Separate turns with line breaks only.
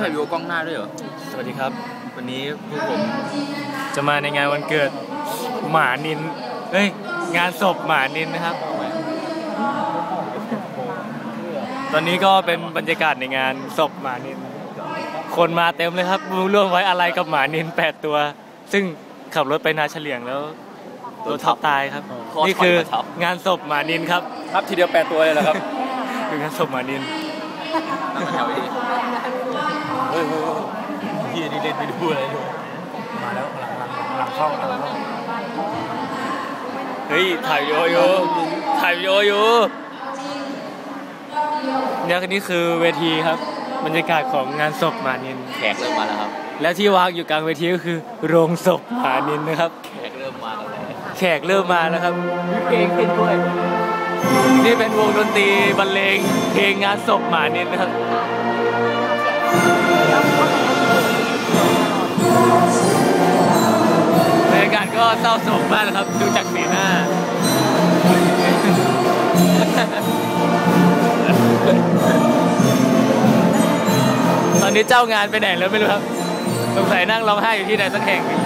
ถ่ายวิดีโอกล้องหน้าด้วยเหรอ
สวัสดีครับ วันนี้พวกผมจะมาในงานวันเกิดหมานินเฮ้ยงานศพหมานินนะครับ ตอนนี้ก็เป็นบรรยากาศในงานศพหมานิน คนมาเต็มเลยครับร่วมไว้อะไรกับหมานินแปดตัว ซึ่งขับรถไปนาเฉลียงแล้วตัวทับตายครับ นี่คืองานศพหมานินครับ
ครับทีเดียวแปดตัวเลยเหรอครับ
คืองานศพหมานิน
ตั้งแถวดี
เฮ้ยพี่นี่เล่นไปดูอะไรดู
มาแล้วหลังหลังหลังเข้าหลังเข้า
เฮ้ยถ่ายวิดีโออยู่ถ่ายวิดีโออยู่เนี่ยนี่คือเวทีครับบรรยากาศของงานศพหมานิน
แขกเริ่มมาแล้วครับ
และที่วางอยู่กลางเวทีก็คือ โรงศพหมานินนะครับ
แขกเริ่มมาแล้วแหละ
แขกเริ่มมาแล้วครับมีเพลงขึ้นด้วย นี่เป็นวงดนตรีบรรเลงเพลงงานศพหมานินนะครับบรรยากาศก็เศร้าโศกมากนะครับ ดูจากสีหน้าตอนนี้เจ้างานไปไหนแล้วไม่รู้ครับ สงสัยนั่งร้องไห้อยู่ที่ใดสักแห่งหนึ่ง